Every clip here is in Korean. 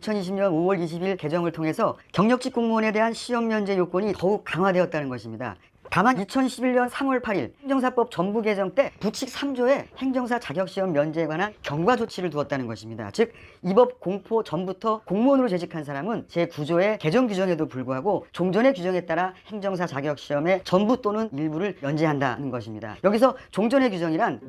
2020년 5월 20일 개정을 통해서 경력직 공무원에 대한 시험 면제 요건이 더욱 강화되었다는 것입니다. 다만 2011년 3월 8일 행정사법 전부 개정 때 부칙 3조에 행정사 자격시험 면제에 관한 경과 조치를 두었다는 것입니다. 즉, 이 법 공포 전부터 공무원으로 재직한 사람은 제9조의 개정 규정에도 불구하고 종전의 규정에 따라 행정사 자격시험의 전부 또는 일부를 면제한다는 것입니다. 여기서 종전의 규정이란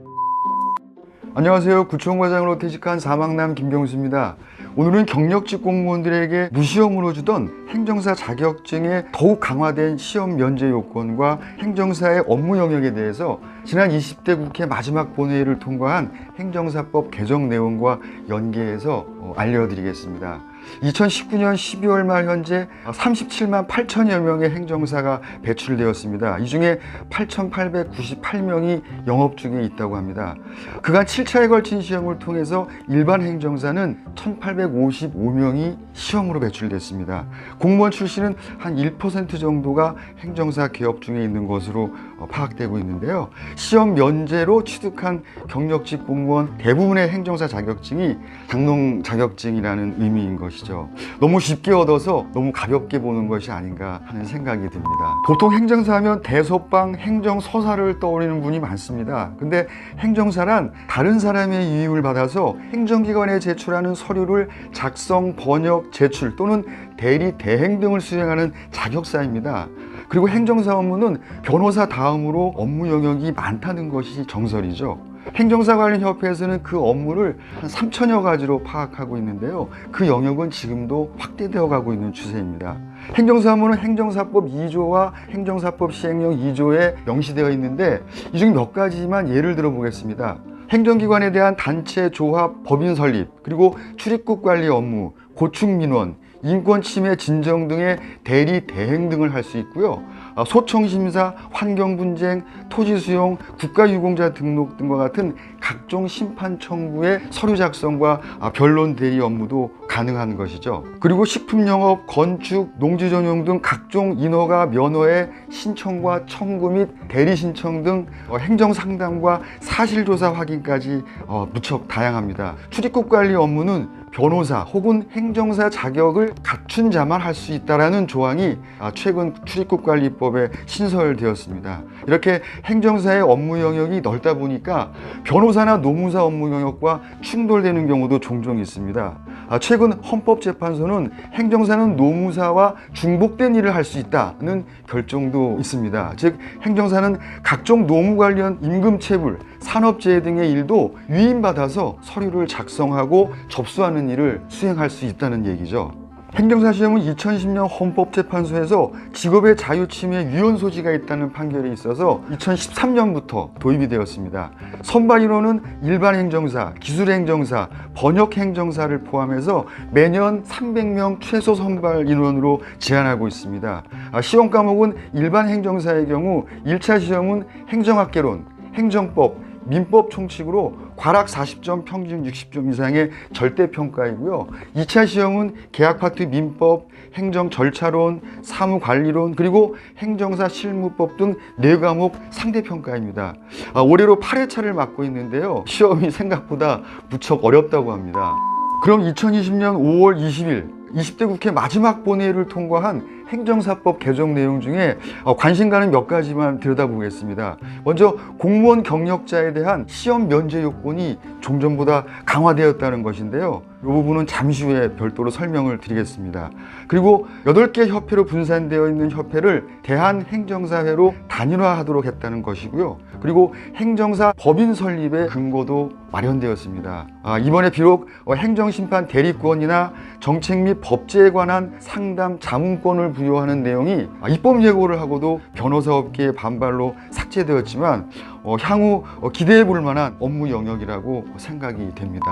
안녕하세요. 구청과장으로 퇴직한 사망남 김경수입니다. 오늘은 경력직 공무원들에게 무시험으로 주던 행정사 자격증의 더욱 강화된 시험 면제 요건과 행정사의 업무 영역에 대해서 지난 20대 국회 마지막 본회의를 통과한 행정사법 개정 내용과 연계해서 어, 알려드리겠습니다. 2019년 12월 말 현재 37만 8천여 명의 행정사가 배출되었습니다. 이 중에 8,898명이 영업 중에 있다고 합니다. 그간 7차에 걸친 시험을 통해서 일반 행정사는 1,855명이 시험으로 배출됐습니다. 공무원 출신은 한 1% 정도가 행정사 개업 중에 있는 것으로 어, 파악되고 있는데요. 시험 면제로 취득한 경력직 공무원 대부분의 행정사 자격증이 장롱 자격증이라는 의미인 것이죠. 너무 쉽게 얻어서 너무 가볍게 보는 것이 아닌가 하는 생각이 듭니다. 보통 행정사 하면 대소방 행정서사를 떠올리는 분이 많습니다. 근데 행정사란 다른 사람의 이임을 받아서 행정기관에 제출하는 서류를 작성, 번역, 제출 또는 대리, 대행 등을 수행하는 자격사입니다. 그리고 행정사 업무는 변호사 다음으로 업무 영역이 많다는 것이 정설이죠. 행정사 관련 협회에서는 그 업무를 한 3천여 가지로 파악하고 있는데요. 그 영역은 지금도 확대되어 가고 있는 추세입니다. 행정사 업무는 행정사법 2조와 행정사법 시행령 2조에 명시되어 있는데 이 중 몇 가지만 예를 들어 보겠습니다. 행정기관에 대한 단체, 조합, 법인 설립, 그리고 출입국 관리 업무, 고충 민원, 인권 침해 진정 등의 대리 대행 등을 할 수 있고요. 아, 소청 심사, 환경 분쟁, 토지 수용, 국가 유공자 등록 등과 같은 각종 심판 청구의 서류 작성과 아, 변론 대리 업무도 가능한 것이죠. 그리고 식품 영업, 건축, 농지 전용 등 각종 인허가 면허의 신청과 청구 및 대리 신청 등 어, 행정 상담과 사실 조사 확인까지 어, 무척 다양합니다. 출입국 관리 업무는 변호사 혹은 행정사 자격을 갖춘 자만 할 수 있다라는 조항이 아, 최근 출입국관리법에 신설되었습니다. 이렇게 행정사의 업무 영역이 넓다 보니까 변호사나 노무사 업무 영역과 충돌되는 경우도 종종 있습니다. 아, 최근 헌법재판소는 행정사는 노무사와 중복된 일을 할 수 있다는 결정도 있습니다. 즉 행정사는 각종 노무 관련 임금 체불, 산업재해 등의 일도 위임받아서 서류를 작성하고 접수하는 일을 수행할 수 있다는 얘기죠. 행정사 시험은 2010년 헌법재판소에서 직업의 자유 침해 위헌 소지가 있다는 판결이 있어서 2013년부터 도입이 되었습니다. 선발 인원은 일반 행정사, 기술 행정사, 번역 행정사를 포함해서 매년 300명 최소 선발 인원으로 제한하고 있습니다. 아, 시험 과목은 일반 행정사의 경우 1차 시험은 행정학개론, 행정법, 민법 총칙으로 과락 40점, 평균 60점 이상의 절대 평가이고요. 2차 시험은 계약 파트 민법, 행정 절차론, 사무 관리론, 그리고 행정사 실무법 등네 과목 상대 평가입니다. 아, 올해로 8회차를 맡고 있는데요. 시험이 생각보다 무척 어렵다고 합니다. 그럼 2020년 5월 20일 20대 국회 마지막 본회의를 통과한 행정사법 개정 내용 중에 어, 관심 가는 몇 가지만 들여다보겠습니다. 먼저 공무원 경력자에 대한 시험 면제 요건이 종전보다 강화되었다는 것인데요. 이 부분은 잠시 후에 별도로 설명을 드리겠습니다. 그리고 8개 협회로 분산되어 있는 협회를 대한행정사회로 단일화하도록 했다는 것이고요. 그리고 행정사 법인 설립의 근거도 마련되었습니다. 아, 이번에 비록 어, 행정심판 대리권이나 정책 및 법제에 관한 상담 자문권을 부여하는 내용이 아, 입법 예고를 하고도 변호사 업계의 반발로 삭제되었지만 어, 향후 어, 기대해 볼 만한 업무 영역이라고 생각이 됩니다.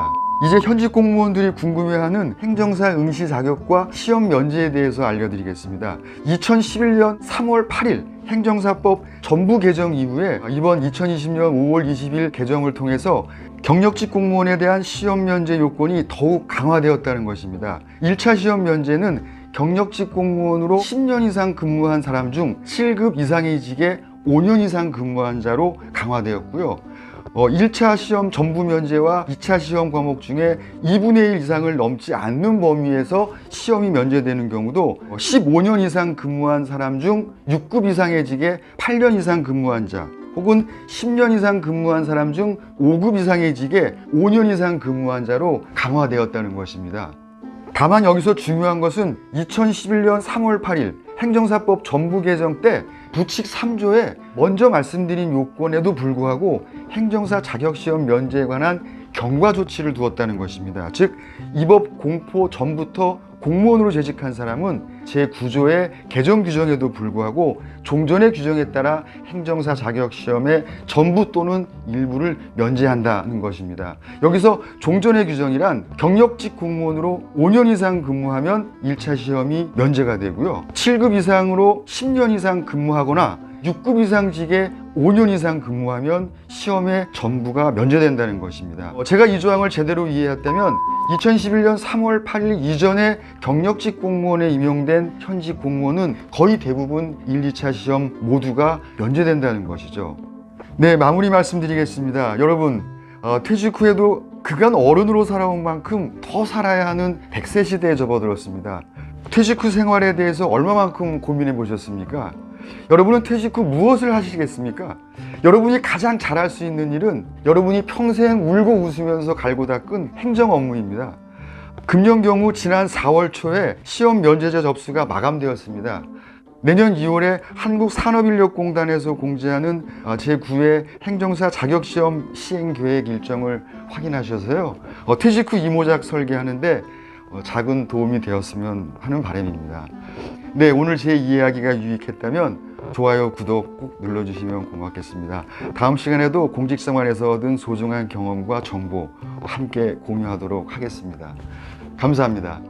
이제 현직 공무원들이 궁금해하는 행정사 응시 자격과 시험 면제에 대해서 알려드리겠습니다. 2011년 3월 8일 행정사법 전부 개정 이후에 이번 2020년 5월 20일 개정을 통해서 경력직 공무원에 대한 시험 면제 요건이 더욱 강화되었다는 것입니다. 1차 시험 면제는 경력직 공무원으로 10년 이상 근무한 사람 중 7급 이상의 직에 5년 이상 근무한 자로 강화되었고요. 어, 1차 시험 전부 면제와 2차 시험 과목 중에 2분의 1 이상을 넘지 않는 범위에서 시험이 면제되는 경우도 어, 15년 이상 근무한 사람 중 6급 이상의 직에 8년 이상 근무한 자 혹은 10년 이상 근무한 사람 중 5급 이상의 직에 5년 이상 근무한 자로 강화되었다는 것입니다. 다만 여기서 중요한 것은 2011년 3월 8일 행정사법 전부 개정 때 부칙 3조에 먼저 말씀드린 요건에도 불구하고 행정사 자격시험 면제에 관한 경과 조치를 두었다는 것입니다. 즉, 이법 공포 전부터 공무원으로 재직한 사람은 제9조의 개정 규정에도 불구하고 종전의 규정에 따라 행정사 자격시험의 전부 또는 일부를 면제한다는 것입니다. 여기서 종전의 규정이란 경력직 공무원으로 5년 이상 근무하면 1차 시험이 면제가 되고요. 7급 이상으로 10년 이상 근무하거나 6급 이상직에 5년 이상 근무하면 시험의 전부가 면제된다는 것입니다. 어, 제가 이 조항을 제대로 이해했다면 2011년 3월 8일 이전에 경력직 공무원에 임용된 현직 공무원은 거의 대부분 1, 2차 시험 모두가 면제된다는 것이죠. 네, 마무리 말씀드리겠습니다. 여러분, 어, 퇴직 후에도 그간 어른으로 살아온 만큼 더 살아야 하는 100세 시대에 접어들었습니다. 퇴직 후 생활에 대해서 얼마만큼 고민해 보셨습니까? 여러분은 퇴직 후 무엇을 하시겠습니까? 여러분이 가장 잘할 수 있는 일은 여러분이 평생 울고 웃으면서 갈고 닦은 행정 업무입니다. 금년 경우 지난 4월 초에 시험 면제자 접수가 마감되었습니다. 내년 2월에 한국산업인력공단에서 공지하는 어, 제9회 행정사 자격시험 시행 계획 일정을 확인하셔서요. 어, 퇴직 후 이모작 설계하는데 어, 작은 도움이 되었으면 하는 바람입니다. 네, 오늘 제 이야기가 유익했다면 좋아요, 구독 꼭 눌러주시면 고맙겠습니다. 다음 시간에도 공직생활에서 얻은 소중한 경험과 정보 함께 공유하도록 하겠습니다. 감사합니다.